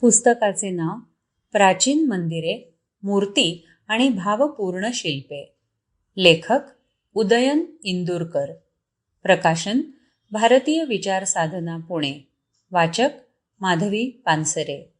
पुस्तकाचे नाव प्राचीन मंदिरे मूर्ती आणि भावपूर्ण शिल्पे. लेखक उदयन इंदुरकर. प्रकाशन भारतीय विचार साधना पुणे. वाचक माधवी पानसरे.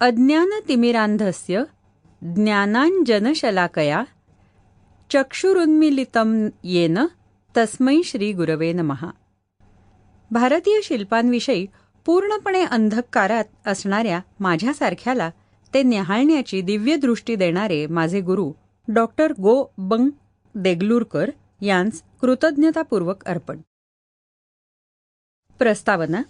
अज्ञानतिमिरान्धस्य ज्ञानाञ्जनशलाकया चक्षुरुन्मिलितं येन तस्मै श्रीगुरवे नमः। भारतीय शिल्पांविषयी पूर्णपणे अंधकारात असणाऱ्या माझ्यासारख्याला ते न्याहाळण्याची दिव्यदृष्टी देणारे माझे गुरु डॉक्टर गो बंग देगलूरकर यांस कृतज्ञतापूर्वक अर्पण. प्रस्तावना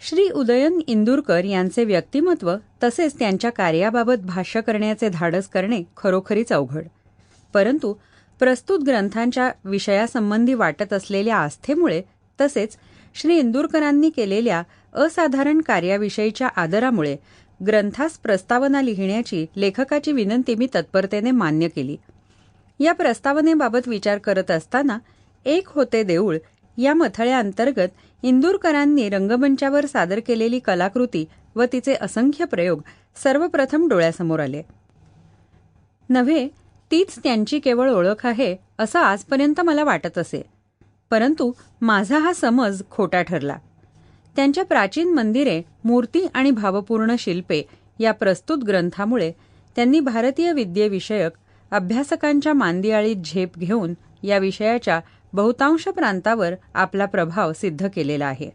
श्री उदयन इंदूरकर यांचे व्यक्तिमत्व तसेच त्यांच्या कार्याबाबत भाष्य करण्याचे धाडस करणे खरोखरीच अवघड परंतु प्रस्तुत ग्रंथांच्या विषयासंबंधी वाटत असलेल्या आस्थेमुळे तसेच श्री इंदूरकरांनी केलेल्या असाधारण कार्याविषयीच्या आदरामुळे ग्रंथास प्रस्तावना लिहिण्याची लेखकाची विनंती मी तत्परतेने मान्य केली. या प्रस्तावनेबाबत विचार करत असताना एक होते देऊळ या मथळ्याअंतर्गत इंदूरकरांनी रंगमंचावर सादर केलेली कलाकृती व तिचे असंख्य प्रयोग सर्वप्रथम डोळ्यासमोर आले. नव्हे तीच त्यांची केवळ ओळख आहे असं आजपर्यंत मला वाटत असे. परंतु माझा हा समज खोटा ठरला. त्यांच्या प्राचीन मंदिरे मूर्ती आणि भावपूर्ण शिल्पे या प्रस्तुत ग्रंथामुळे त्यांनी भारतीय विद्येविषयक अभ्यासकांच्या मांदियाळीत झेप घेऊन या विषयाच्या बहुतांश प्रांतावर आपला प्रभाव सिद्ध केलेला आहे.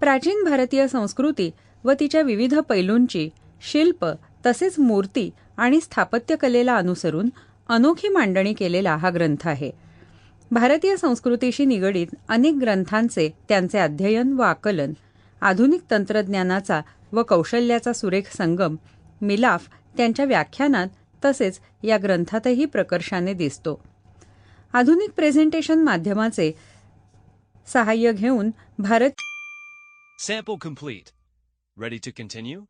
प्राचीन भारतीय संस्कृती व तिच्या विविध पैलूंची शिल्प तसेच मूर्ती आणि स्थापत्यकलेला अनुसरून अनोखी मांडणी केलेला हा ग्रंथ आहे. भारतीय संस्कृतीशी निगडीत अनेक ग्रंथांचे त्यांचे अध्ययन व आकलन आधुनिक तंत्रज्ञानाचा व कौशल्याचा सुरेख संगम मिलाफ त्यांच्या व्याख्यानात तसेच या ग्रंथातही प्रकर्षाने दिसतो. आधुनिक प्रेझेंटेशन माध्यमाचे सहाय्य घेऊन Bharat sample complete ready to continue